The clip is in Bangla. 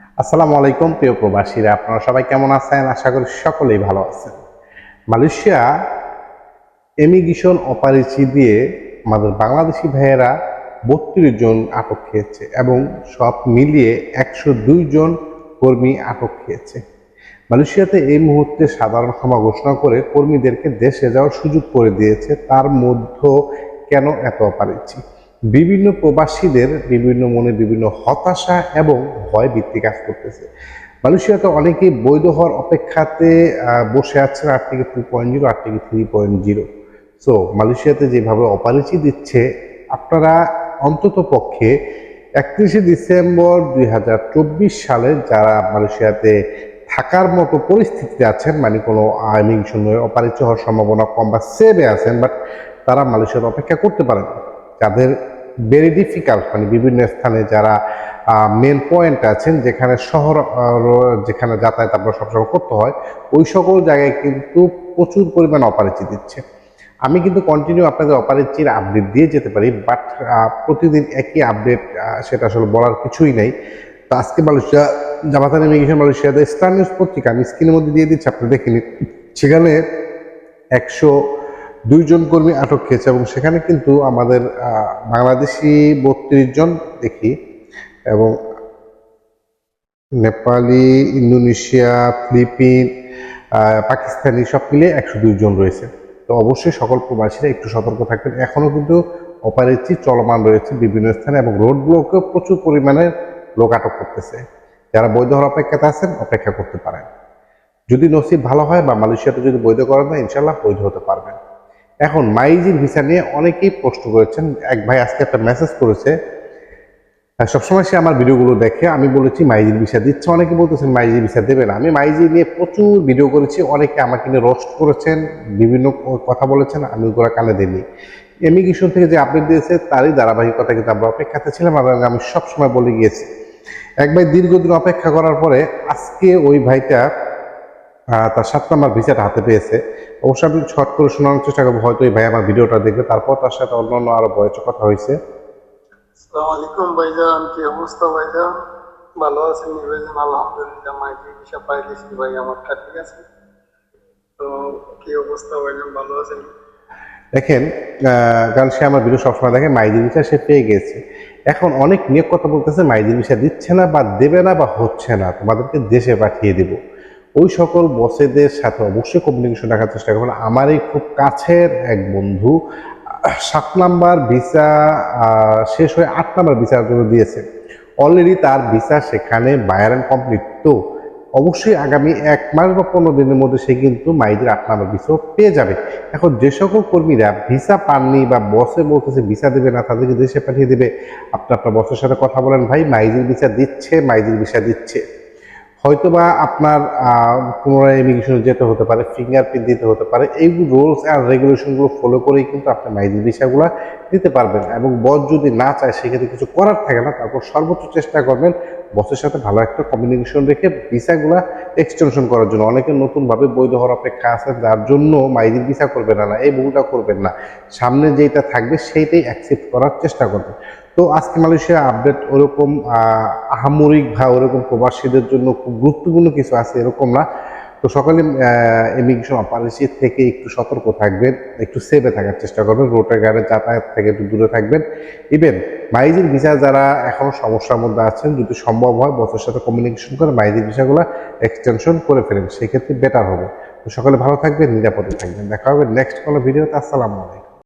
আসসালামু আলাইকুম, প্রিয় প্রবাসীরা। আপনারা সবাই কেমন আছেন? আশা করি সকলেই ভালো আছেন। মালয়েশিয়া এমিগ্রেশন অপারেচি দিয়ে আমাদের বাংলাদেশি ভাইয়েরা বত্রিশ জন আটক খেয়েছে এবং সব মিলিয়ে একশো দুই জন কর্মী আটক খেয়েছে। মালয়েশিয়াতে এই মুহূর্তে সাধারণ ক্ষমা ঘোষণা করে কর্মীদেরকে দেশে যাওয়ার সুযোগ করে দিয়েছে। তার মধ্যে কেন এত অপারেচি বিভিন্ন প্রবাসীদের বিভিন্ন মনে বিভিন্ন হতাশা এবং ভয় বৃত্তি কাজ করতেছে। মালয়েশিয়াতে অনেকেই বৈধ হওয়ার অপেক্ষাতে বসে আছেন RTK two point zero RTK three point zero so মালয়েশিয়াতে যেভাবে অপারেচি দিচ্ছে, আপনারা অন্তত পক্ষে একত্রিশে ডিসেম্বর দুই হাজার চব্বিশ সালে যারা মালয়েশিয়াতে থাকার মতো পরিস্থিতিতে আছেন মানে কোনো ইমিগ্রেশন অপারেচি হওয়ার সম্ভাবনা কম বা সেভে আছেন বাট তারা মালয়েশিয়াতে অপেক্ষা করতে পারেন। যাদের ভেরি ডিফিকাল্ট মানে বিভিন্ন স্থানে যারা মেন পয়েন্ট আছেন, যেখানে শহর যেখানে যাতায়াত আপনার সবসময় করতে হয়, ওই সকল জায়গায় কিন্তু প্রচুর পরিমাণ অপারেচি দিচ্ছে। আমি কিন্তু কন্টিনিউ আপনাদের অপারেচির আপডেট দিয়ে যেতে পারি বাট প্রতিদিন একই আপডেট সেটা আসলে বলার কিছুই নেই। তো আজকে মালয়েশিয়া, জামাতান ইমিগ্রেশন মালয়েশিয়াতে স্টার নিউজ পত্রিকা, আমি স্ক্রিনের মধ্যে দিয়ে দিচ্ছি, আপনি দেখে নিন। সেখানে একশো দুইজন কর্মী আটক খেয়েছে এবং সেখানে কিন্তু আমাদের বাংলাদেশি বত্রিশ জন দেখি এবং নেপালি, ইন্দোনেশিয়া, ফিলিপিন পাকিস্তানি সব মিলে একশো জন রয়েছে। তো অবশ্যই সকল প্রবাসীরা একটু সতর্ক থাকবেন। এখনও কিন্তু অপারেচি চলমান রয়েছে বিভিন্ন স্থানে এবং রোড ব্লকেও প্রচুর পরিমাণে লোক আটক করতেছে। যারা বৈধ হওয়ার অপেক্ষাতে আছেন, অপেক্ষা করতে পারেন। যদি নসিব ভালো হয় বা মালয়েশিয়াতে যদি বৈধ করেন না ইনশাল্লাহ বৈধ হতে পারবেন। এখন মাইজির ভিসা নিয়ে অনেকেই প্রশ্ন করেছেন। এক ভাই আজকে একটা মেসেজ করেছে। আর সবসময় সে আমার ভিডিওগুলো দেখে, আমি বলেছি মাইজির ভিসা দিচ্ছে। অনেকে বলতেছেন মাইজির ভিসা দেবে না। আমি মাইজি নিয়ে প্রচুর ভিডিও করেছি। অনেকে আমাকে নিয়ে রোস্ট করেছেন, বিভিন্ন কথা বলেছেন, আমি ওগুলো কানে দিইনি। এমিগ্রেশন থেকে যে আপডেট দিয়েছে, তারই ধারাবাহিকতা কিন্তু আমরা অপেক্ষাতে ছিলাম এবং আমি সবসময় বলে গিয়েছি। এক ভাই দীর্ঘদিন অপেক্ষা করার পরে আজকে ওই ভাইটা তার সাত নম্বর ভিসাটা হাতে পেয়েছে। অবশ্যই আমি শর্ট করে শোনানোর চেষ্টা করব হয়তো এই ভাই আমার ভিডিওটা দেখবে। তারপর তার সাথে অন্যান্য আরও বয়স কথা হয়েছে। আসসালামু আলাইকুম ভাইজান কি অবস্থা ভাইজান? ভালো আছেন নি ভাইজান? আলহামদুলিল্লাহ মাইকে দিশা পাই দিয়েছি ভাই আমারটা ঠিক আছে? তো কি অবস্থা ভাইজান ভালো আছেন? দেখেন কারণ সে আমার ভিডিও সবসময় দেখে মাইদিন ভিসা সে পেয়ে গেছে। এখন অনেক নিয়োগ কথা বলতেছে মাইদিন ভিসা দিচ্ছে না বা দেবে না বা হচ্ছে না। তোমাদেরকে দেশে পাঠিয়ে দেব। ওই সকল বসেদের সাথে অবশ্যই কমিউনিকেশন রাখার চেষ্টা করবেন। আমারই খুব কাছের এক বন্ধু, সাত নাম্বার ভিসা শেষ হয়ে আট নাম্বার ভিসার জন্য দিয়েছে। অলরেডি তার ভিসা সেখানে বায়ারান কমপ্লিট। তো অবশ্যই আগামী এক মাস বা পনেরো দিনের মধ্যে সে কিন্তু মাইদের আট নাম্বার ভিসাও পেয়ে যাবে। এখন যে সকল কর্মীরা ভিসা পাননি বা বসে বলতেছে ভিসা দেবে না তাদেরকে দেশে পাঠিয়ে দেবে। আপনি আপনার বসের সাথে কথা বলেন, ভাই, মাইজির ভিসা দিচ্ছে, মাইজির ভিসা দিচ্ছে। হয়তোবা আপনার পুনরায় ইমিগ্রেশনে যেতে হতে পারে ফিঙ্গারপ্রিন্ট দিতে হতে পারে, এই রুলস অ্যান্ড রেগুলেশনগুলো ফলো করেই কিন্তু আপনি মাইজির ভিসাগুলো দিতে পারবেন। এবং বস যদি না চায়, সেক্ষেত্রে কিছু করার থাকে না, তারপর সর্বোচ্চ চেষ্টা করবেন বসের সাথে ভালো একটা কমিউনিকেশন রেখে ভিসাগুলো এক্সটেনশন করার জন্য। অনেকে নতুনভাবে বৈধ হওয়ার অপেক্ষা আছে যার জন্য মাইজির ভিসা করবে না না এই ভুলটা করবেন না। সামনে যেটা থাকবে সেইটাই অ্যাকসেপ্ট করার চেষ্টা করবে তো আজকে মালয়েশিয়া আপডেট ওরকম আহ, আহামরিক বা ওরকম প্রবাসীদের জন্য খুব গুরুত্বপূর্ণ কিছু আছে এরকম না। তো সকালে ইমিগ্রেশন অপারেশি থেকে একটু সতর্ক থাকবেন, একটু সেভে থাকার চেষ্টা করবেন রোডের গাড়ি যাতায়াত থেকে একটু দূরে থাকবেন। ইভেন মাইজির ভিসা যারা এখনও সমস্যার মধ্যে আছেন, যদি সম্ভব হয় বসের সাথে কমিউনিকেশন করে মাইজির ভিসাগুলো এক্সটেনশন করে ফেলেন, সেক্ষেত্রে বেটার হবে। তো সকালে ভালো থাকবেন, নিরাপদে থাকবেন। দেখা হবে নেক্সট কোনো ভিডিওতে, আসসালামু আলাইকুম।